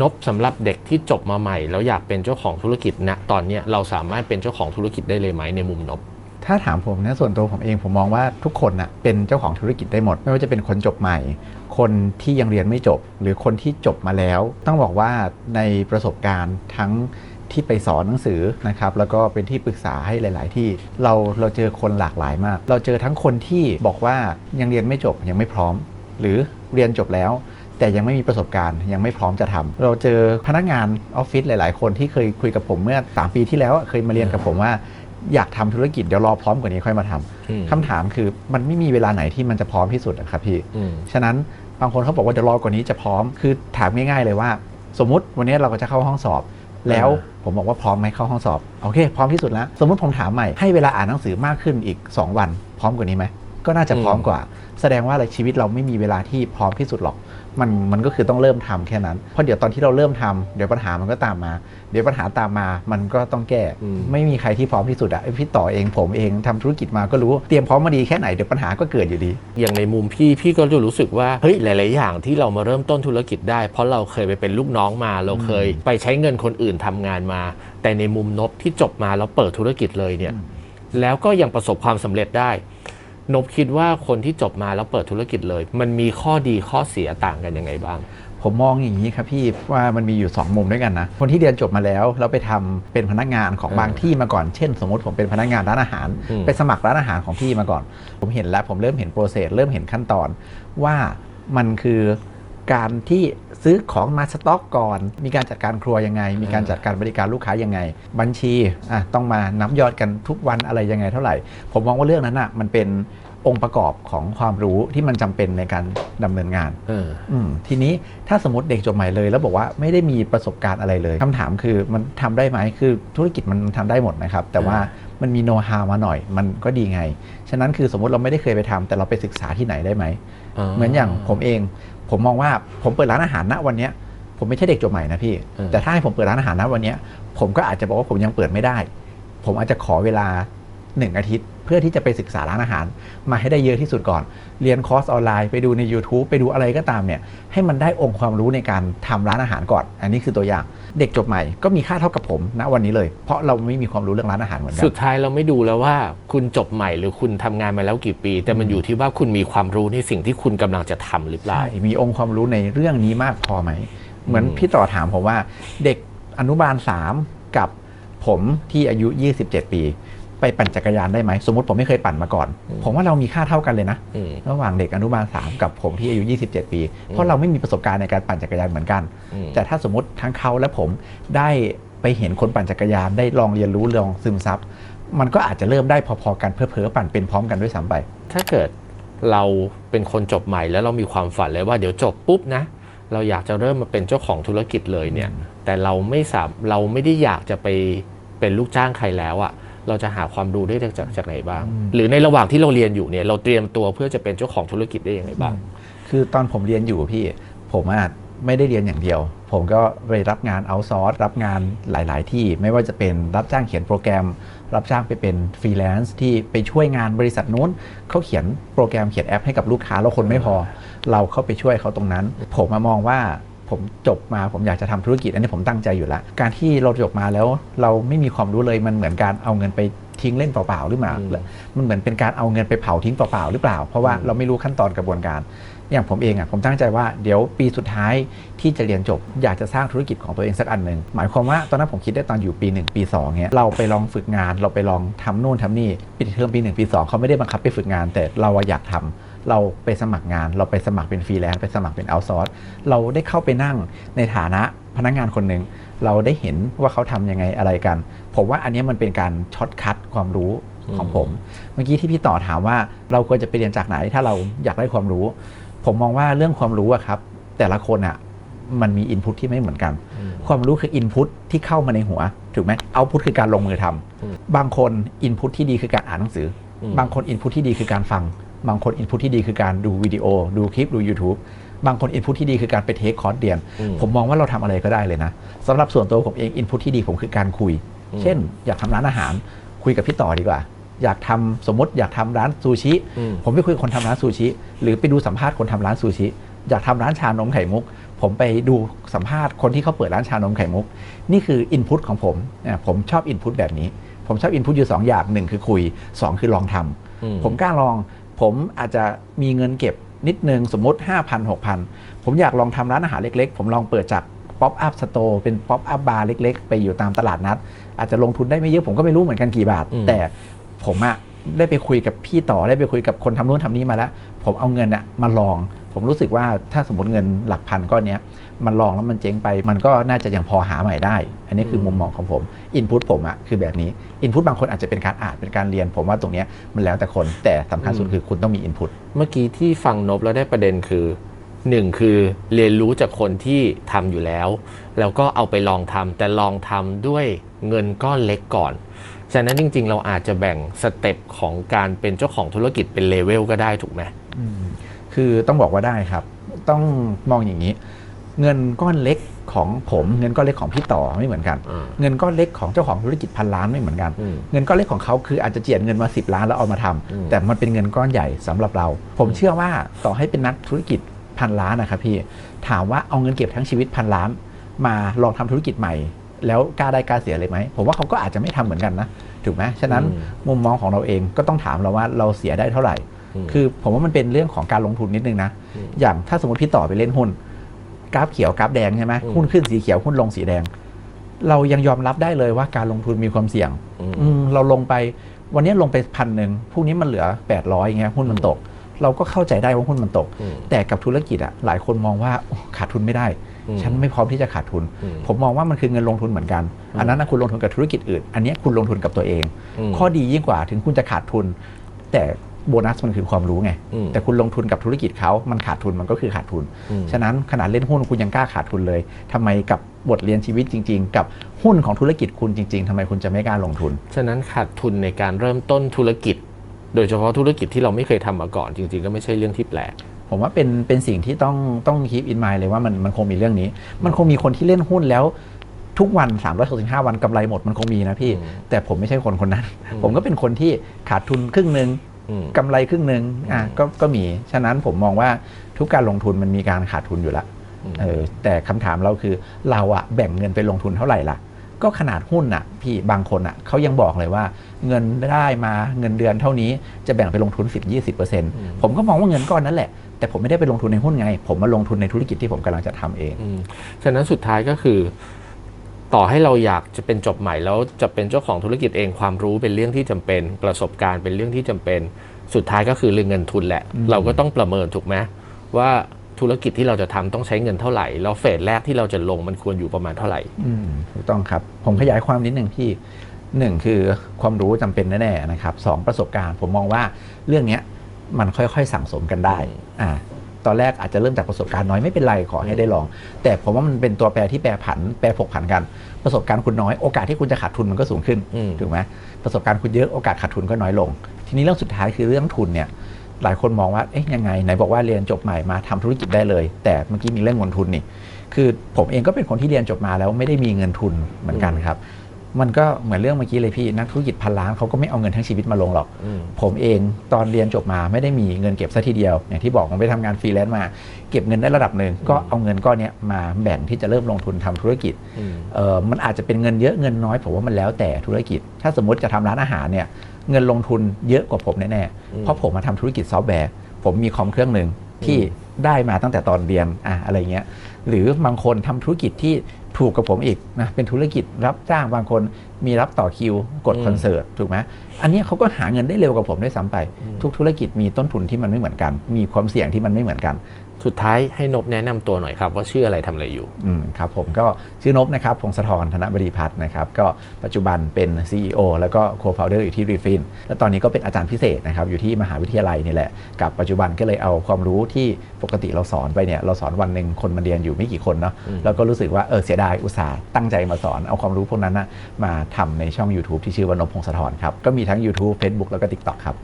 นบสำหรับเด็กที่จบมาใหม่ แล้วอยากเป็นเจ้าของธุรกิจนะตอนนี้เราสามารถเป็นเจ้าของธุรกิจได้เลยไหมในมุมนบถ้าถามผมนะส่วนตัวผมเองผมมองว่าทุกคนนะเป็นเจ้าของธุรกิจได้หมด ไม่ว่าจะเป็นคนจบใหม่ คนที่ยังเรียนไม่จบ หรือคนที่จบมาแล้ว ต้องบอกว่าในประสบการณ์ทั้งที่ไปสอนหนังสือนะครับแล้วก็เป็นที่ปรึกษาให้หลาย ๆ ที่เราเราเจอคนหลากหลายมาก เราเจอทั้งคนที่บอกว่ายังเรียนไม่จบยังไม่พร้อม หรือเรียนจบแล้ว แต่ยังไม่มีประสบการณ์ ยังไม่พร้อมจะทำเราเจอพนักงานออฟฟิศหลาย ๆ คนที่เคยคุยกับผมเมื่อ 3 ปีที่แล้วอะเคยมาเรียนกับผมว่าอยากทำธุรกิจเดี๋ยวรอพร้อมกว่านี้ค่อยมาทำอืมคำถามคือมันไม่มีเวลาไหนที่มันจะพร้อมที่สุดอะครับพี่อืมฉะนั้นบางคนเขาบอกว่าเดี๋ยวรอกว่านี้จะพร้อมคือถามง่าย ๆ เลยว่า สมมุติวันนี้เราก็จะเข้าห้องสอบ แล้วผมบอกว่าพร้อมไหมเข้าห้องสอบโอเค พร้อมที่สุดแล้ว สมมุติผมถามใหม่ให้เวลาอ่านหนังสือมากขึ้นอีก 2 วัน พร้อมกว่านี้ไหม ก็น่าจะพร้อมกว่า แสดงว่าอะไรชีวิตเราไม่มีเวลาที่พร้อมที่สุดหรอก มันมันก็คือต้องเริ่มทำแค่นั้น เพราะเดี๋ยวตอนที่เราเริ่มทำเดี๋ยวปัญหามันก็ตามมา เดี๋ยวปัญหาตามมามันก็ต้องแก้อืมไม่มีใครที่พร้อมที่สุดอะไอ้พี่ต่อเองผมเองทำธุรกิจมาก็รู้เตรียมพร้อมมาดีแค่ไหนเดี๋ยวปัญหาก็เกิดอยู่ดี อย่างในมุมพี่พี่ก็จะรู้สึกว่าเฮ้ยหลาย ๆ อย่างที่เรามาเริ่มต้นธุรกิจได้ เพราะเราเคยไปเป็นลูกน้องมาเราเคย ไปใช้เงินคนอื่นทำงานมา แต่ในมุมนบที่จบมาแล้วเปิดธุรกิจเลยเนี่ยแล้วก็ยังประสบความสำเร็จได้ นบคิดว่าคนที่จบมาแล้วเปิดธุรกิจเลย มันมีข้อดีข้อเสียต่างกันยังไงบ้าง ผมมองอย่างนี้ครับพี่ว่ามันมีอยู่ 2 มุมด้วยกันนะ คนที่เรียนจบมาแล้วแล้วไปทำเป็นพนักงานของเออบางที่มาก่อน เช่น สมมติผมเป็นพนักงานร้านอาหารอืมไปสมัครร้านอาหารของพี่มาก่อน ผมเห็นแล้วผมเริ่มเห็นโปรเซสเริ่มเห็นขั้นตอนว่ามันคือการที่ ซื้อของมาสต็อกก่อน มีการจัดการครัวยังไง มีการจัดการบริการลูกค้ายังไง บัญชีอะต้องมานับยอดกันทุกวันอะไรยังไงเท่าไหร่ ผมมองว่าเรื่องนั้นอะมันเป็น องค์ประกอบของความรู้ที่มันจำเป็นในการดำเนินงานเอออืมทีนี้ถ้าสมมติเด็กจบใหม่เลย แล้วบอกว่าไม่ได้มีประสบการณ์อะไรเลยคำถามคือมันทำได้ไหมคือธุรกิจมันทำได้หมดนะครับ แต่ว่ามันมีโน้ตฮาวมาหน่อย มันก็ดีไง ฉะนั้นคือสมมติเราไม่ได้เคยไปทำแต่เราไปศึกษาที่ไหนได้ไหม เหมือนอย่างผมเอง ผมมองว่าผมเปิดร้านอาหารณวันเนี้ยผมไม่ใช่เด็กจบใหม่นะพี่เออแต่ถ้าให้ผมเปิดร้านอาหารณวันเนี้ยผมก็อาจจะบอกว่าผมยังเปิดไม่ได้ ผมอาจจะขอเวลา หนึ่งอาทิตย์ เพื่อที่จะไปศึกษาร้านอาหาร มาให้ได้เยอะที่สุดก่อน เรียนคอร์สออนไลน์ไปดูใน YouTube ไปดูอะไรก็ตามเนี่ยให้มันได้องค์ความรู้ในการทำร้านอาหารก่อน อันนี้คือตัวอย่างเด็กจบใหม่ก็มีค่าเท่ากับผมณวันนี้เลย เพราะเราไม่มีความรู้เรื่องร้านอาหารเหมือนกัสุดท้ายเราไม่ดูแล้วว่าคุณจบใหม่หรือคุณทำงานมาแล้วกี่ปี แต่มันอยู่ที่ว่าคุณมีความรู้ในสิ่งที่คุณกำลังจะทำหรือเปล่าใช่มีองค์ความรู้ในเรื่องนี้มากพอไหมเหมือนอืมพี่ต่อถามผมว่าเด็กอนุบาล 3 กับผมที่อายุ 27 ปี ไปปั่นจักรยานได้ไหม สมมติผมไม่เคยปั่นมาก่อน ผมว่าเรามีค่าเท่ากันเลยนะอืมระหว่างเด็กอนุบาล3กับผมที่อายุ 27 ปี เพราะเราไม่มีประสบการณ์ในการปั่นจักรยานเหมือนกันอืมแต่ถ้าสมมติทั้งเขาและผมได้ไปเห็นคนปั่นจักรยานได้ลองเรียนรู้ลองซึมซับมันก็อาจจะเริ่มได้พอๆกันเพื่อๆปั่นเป็นพร้อมกันด้วยซ้ำไป ถ้าเกิดเราเป็นคนจบใหม่แล้วเรามีความฝันเลยว่าเดี๋ยวจบปุ๊บนะ เราอยากจะเริ่มมาเป็นเจ้าของธุรกิจเลยเนี่ย แต่เราไม่สามเราไม่ได้อยากจะไปเป็นลูกจ้างใครแล้วอะ เราจะหาความรู้ได้จากจากไหนบ้างอืมหรือในระหว่างที่เราเรียนอยู่เนี่ยเราเตรียมตัวเพื่อจะเป็นเจ้าของธุรกิจได้ยังไงบ้าง คือตอนผมเรียนอยู่พี่ผมอะไม่ได้เรียนอย่างเดียว ผมก็ไปรับงานเอาซอร์สรับงานหลาย ๆ ที่ไม่ว่าจะเป็นรับจ้างเขียนโปรแกรม รับจ้างไปเป็นฟรีแลนซ์ที่ไปช่วยงานบริษัทนู้นเขาเขียนโปรแกรมเขียนแอปให้กับลูกค้าแล้วคนไม่พอ เราเข้าไปช่วยเขาตรงนั้น ผมมามองว่า ผมจบมาผมอยากจะทำธุรกิจอันนี้ผมตั้งใจอยู่แล้ว การที่เราจบมาแล้วเราไม่มีความรู้เลยมันเหมือนการเอาเงินไปทิ้งเล่นเปล่าๆหรือเปล่าอืมมันเหมือนเป็นการเอาเงินไปเผาทิ้งเปล่าๆหรือเปล่า เพราะว่าเราไม่รู้ขั้นตอนกระบวนการ อย่างผมเองอะผมตั้งใจว่าเดี๋ยวปีสุดท้ายที่จะเรียนจบ อยากจะสร้างธุรกิจของตัวเองสักอันหนึ่งหมายความว่าตอนนั้นผมคิดได้ตอนอยู่ปี 1 ปี2เนี้ยเราไปลองฝึกงาน เราไปลองทำนู่นทำนี่ปีเทอมปี 1 ปี 2เขาไม่ได้บังคับไปฝึกงาน แต่เราอะอยากทำ เราไปสมัครงาน เราไปสมัครเป็นฟรีแลนซ์ไปสมัครเป็นเอาซอร์สเราได้เข้าไปนั่งในฐานะพนักงานคนหนึ่งเราได้เห็นว่าเขาทำยังไงอะไรกัน ผมว่าอันเนี้ยมันเป็นการช็อตคัดความรู้ของผม เมื่อกี้ที่พี่ต่อถามว่าเราควรจะไปเรียนจากไหนถ้าเราอยากได้ความรู้ ผมมองว่าเรื่องความรู้อะครับ แต่ละคนอะมันมีอินพุตที่ไม่เหมือนกันอืมความรู้คืออินพุตที่เข้ามาในหัว ถูกไหมเอาพุตคือการลงมือทำอืมบางคนอินพุตที่ดีคือการอ่านหนังสืออมบางคนอินพุตที่ดีคือการฟัง บางคนอินพุตที่ดีคือการดูวิดีโอ ดูคลิปดู YouTube บางคนอินพุตที่ดีคือการไปเทคคอร์สเรียนอืมผมมองว่าเราทำอะไรก็ได้เลยนะสำหรับส่วนตัวผมเองอินพุตที่ดีผมคือการคุยอืมเช่น อยากทำร้านอาหารคุยกับพี่ต่อดีกว่า อยากทำสมมติอยากทำร้านซูชิอืมผมไปคุยกับคนทำร้านซูชิ หรือไปดูสัมภาษณ์คนทำร้านซูชิ อยากทำร้านชานมไข่มุกผผมไปดูสัมภาษณ์คนที่เขาเปิดร้านชานมไข่มุก นี่คืออินพุตของผมเนี่ยผมชอบอินพุตแบบนี้ ผมชอบอินพุตอยู่2อย่างหนึ่งคือคุย 2 คือลองทำอืมผมกล้าลอง ผมอาจจะมีเงินเก็บนิดนึงสมมติ 5,000 6,000 ผมอยากลองทำร้านอาหารเล็กๆ ผมลองเปิดจากป๊อปอัพสโตร์เป็นป๊อปอัพบาร์เล็ก ๆ ไปอยู่ตามตลาดนัด อาจจะลงทุนได้ไม่เยอะผมก็ไม่รู้เหมือนกันกี่บาทอืมแต่ผมอะได้ไปคุยกับพี่ต่อได้ไปคุยกับคนทำนู่นทำนี่มาแล้ว ผมเอาเงินอะมาลอง ผมรู้สึกว่าถ้าสมมติเงินหลักพันก้อนเนี้ยมันลองแล้วมันเจ๊งไป มันก็น่าจะยังพอหาใหม่ได้ อันนี้คือมุมมองของผมอินพุตผมอะคือแบบนี้อินพุตบางคนอาจจะเป็นการอ่านเป็นการเรียน ผมว่าตรงเนี้ยมันแล้วแต่คนแต่สำคัญสุดคือคุณต้องมีอินพุตเมื่อกี้ที่ฟังนบแล้วได้ประเด็นคือหนึ่งคือเรียนรู้จากคนที่ทำอยู่แล้ว แล้วก็เอาไปลองทำแต่ลองทำด้วยเงินก้อนเล็กก่อนฉะนั้นจริง ๆ เราอาจจะแบ่งสเต็ปของการเป็นเจ้าของธุรกิจเป็นเลเวลก็ได้ถูกไหม คือต้องบอกว่าได้ครับ ต้องมองอย่างนี้ เงินก้อนเล็กของผมเงินก้อนเล็กของพี่ต่อไม่เหมือนกันอ่าเงินก้อนเล็กของเจ้าของธุรกิจพันล้านไม่เหมือนกันอืมเงินก้อนเล็กของเขาคืออาจจะเจียดเงินมา 10 ล้านแล้วเอามาทำอืมแต่มันเป็นเงินก้อนใหญ่สำหรับเรา ผมเชื่อว่าต่อให้เป็นนักธุรกิจพันล้านนะครับพี่ถามว่าเอาเงินเก็บทั้งชีวิตพันล้าน มาลองทำธุรกิจใหม่ แล้วกล้าได้กล้าเสียเลยไหมผมว่าเขาก็อาจจะไม่ทำเหมือนกันนะถูกไหมฉะนั้นอืมมุมมองของเราเองก็ต้องถามเราว่าเราเสียได้เท่าไหร่ม คือผมว่ามันเป็นเรื่องของการลงทุนนิดนึงนะอืมอย่างถ้าสมมติพี่ต่อไปเล่นหุ้น กราฟเขียวกราฟแดงใช่ไหมอืมหุ้นขึ้นสีเขียวหุ้นลงสีแดง เรายังยอมรับได้เลยว่าการลงทุนมีความเสี่ยงอืมอืมเราลงไปวันนี้ลงไปพันหนึ่งพรุ่งนี้มันเหลือ 800อย่างเงี้ยหุ้นมันตก เราก็เข้าใจได้ว่าหุ้นมันตกอืมแต่กับธุรกิจอะหลายคนมองว่าโอ้ขาดทุนไม่ได้อืมฉันไม่พร้อมที่จะขาดทุนอืมผมมองว่ามันคือเงินลงทุนเหมือนกัน อันนั้นนะคุณลงทุนกับธุรกิจอื่น อันเนี้ยคุณลงทุนกับตัวเองมข้อดียิ่งกว่าถึงคุณจะขาดทุน แต่ โบนัสมันคือความรู้ไงอืมแต่คุณลงทุนกับธุรกิจเขา มันขาดทุนมันก็คือขาดทุนอืมฉะนั้นขนาดเล่นหุ้นคุณยังกล้าขาดทุนเลยทำไมกับบทเรียนชีวิตจริง ๆ กับหุ้นของธุรกิจคุณจริง ๆทำไมคุณจะไม่กล้าลงทุน ฉะนั้นขาดทุนในการเริ่มต้นธุรกิจ โดยเฉพาะธุรกิจที่เราไม่เคยทำมาก่อนจริง ๆ ก็ไม่ใช่เรื่องที่แปลกผมว่าเป็นเป็นสิ่งที่ต้องต้องคีปอินมายเลยว่ามันมันคงมีเรื่องนี้ มันคงมีคนที่เล่นหุ้นแล้วทุกวัน 365 วันกำไรหมดมันคงมีนะพี่อืมแต่ผมไม่ใช่คนคนนั้นอืมผมก็เป็นคนที่ขาดทุนครึ่งหนึ่งอืม กำไรครึ่งหนึ่งอะอืมก็ก็มี ฉะนั้นผมมองว่าทุกการลงทุนมันมีการขาดทุนอยู่แล้วอืมเออแต่คำถามเราคือเราอะแบ่งเงินไปลงทุนเท่าไหร่ล่ะ ก็ขนาดหุ้นอะพี่บางคนอะเขายังบอกเลยว่าเงินได้มาเงินเดือนเท่านี้จะแบ่งไปลงทุน 10-20%ผมก็มองว่าเงินก้อนนั้นแหละแต่ผมไม่ได้ไปลงทุนในหุ้นไง ผมมาลงทุนในธุรกิจที่ผมกำลังจะทำเองอืมฉะนั้นสุดท้ายก็คือ ต่อให้เราอยากจะเป็นจบใหม่แล้วจะเป็นเจ้าของธุรกิจเองความรู้เป็นเรื่องที่จำเป็น ประสบการณ์เป็นเรื่องที่จำเป็น สุดท้ายก็คือเรื่องเงินทุนแหละอืมเราก็ต้องประเมินถูกไหมว่าธุรกิจที่เราจะทำต้องใช้เงินเท่าไหร่ แล้วเฟสแรกที่เราจะลงมันควรอยู่ประมาณเท่าไหร่อืมถูกต้องครับ ผมขยายความนิดหนึ่งพี่หนึ่งคือความรู้จำเป็นแน่ๆนะครับสองประสบการณ์ ผมมองว่าเรื่องเนี้ยมันค่อยๆสั่งสมกันได้อ่า ตอนแรกอาจจะเริ่มจากประสบการณ์น้อยไม่เป็นไรขอให้ได้ลอง แต่ผมว่ามันเป็นตัวแปรที่แปรผันแปรผกผันกัน ประสบการณ์คุณน้อยโอกาสที่คุณจะขาดทุนมันก็สูงขึ้นอืมถูกไหมประสบการณ์คุณเยอะโอกาสขาดทุนก็น้อยลง ทีนี้เรื่องสุดท้ายคือเรื่องทุนเนี่ยหลายคนมองว่าเอ๊ะยังไงไหนบอกว่าเรียนจบใหม่มาทำธุรกิจได้เลย แต่เมื่อกี้มีเรื่องเงินทุนนี่คือผมเองก็เป็นคนที่เรียนจบมาแล้วไม่ได้มีเงินทุนเหมือนกันครับ มันก็เหมือนเรื่องเมื่อกี้เลยพี่ นักธุรกิจพันล้านเขาก็ไม่เอาเงินทั้งชีวิตมาลงหรอกอืมผมเองตอนเรียนจบมาไม่ได้มีเงินเก็บซะทีเดียว อย่างที่บอกผมไปทำงานฟรีแลนซ์มา เก็บเงินได้ระดับหนึ่งก็เอาเงินก้อนเนี้ยมาแบ่งที่จะเริ่มลงทุนทำธุรกิจอืมเออมันอาจจะเป็นเงินเยอะเงินน้อยผมว่ามันแล้วแต่ธุรกิจ ถ้าสมมติจะทำร้านอาหารเนี่ยเงินลงทุนเยอะกว่าผมแน่อืมๆเพราะผมมาทำธุรกิจซอฟต์แวร์ผมมีคอมเครื่องหนึ่งที่อืมได้มาตั้งแต่ตอนเรียนอะอะไรเงี้ยหรือบางคนทำธุรกิจที่ ถูกกับผมอีกนะเป็นธุรกิจรับจ้างบางคนมีรับต่อคิว กดคอนเสิร์ตถูกไหมอันเนี้ยเขาก็หาเงินได้เร็วกว่าผมด้วยซ้ำไป ทุกธุรกิจมีต้นทุนที่มันไม่เหมือนกัน มีความเสี่ยงที่มันไม่เหมือนกัน สุดท้ายให้นบแนะนำตัวหน่อยครับ ว่าชื่ออะไรทำอะไรอยู่อืมครับผมก็ชื่อนบนะครับพงศธรธนบดีพัฒน์นะครับก็ปัจจุบันเป็น CEO แล้วก็ Co-founder อยู่ที่ Refin และตอนนี้ก็เป็นอาจารย์พิเศษนะครับอยู่ที่มหาวิทยาลัยนี่แหละ กับปัจจุบันก็เลยเอาความรู้ที่ปกติเราสอนไปเนี่ยเราสอนวันหนึ่งคนมาเรียนอยู่ไม่กี่คนเนาะอืมแล้วก็รู้สึกว่าเออเสียดายอุตส่าห์ตั้งใจมาสอนเอาความรู้พวกนั้นนะมาทำในช่อง YouTube ที่ชื่อว่านบพงศธรครับก็มีทั้ง YouTube Facebook แล้วก็ TikTok ครับ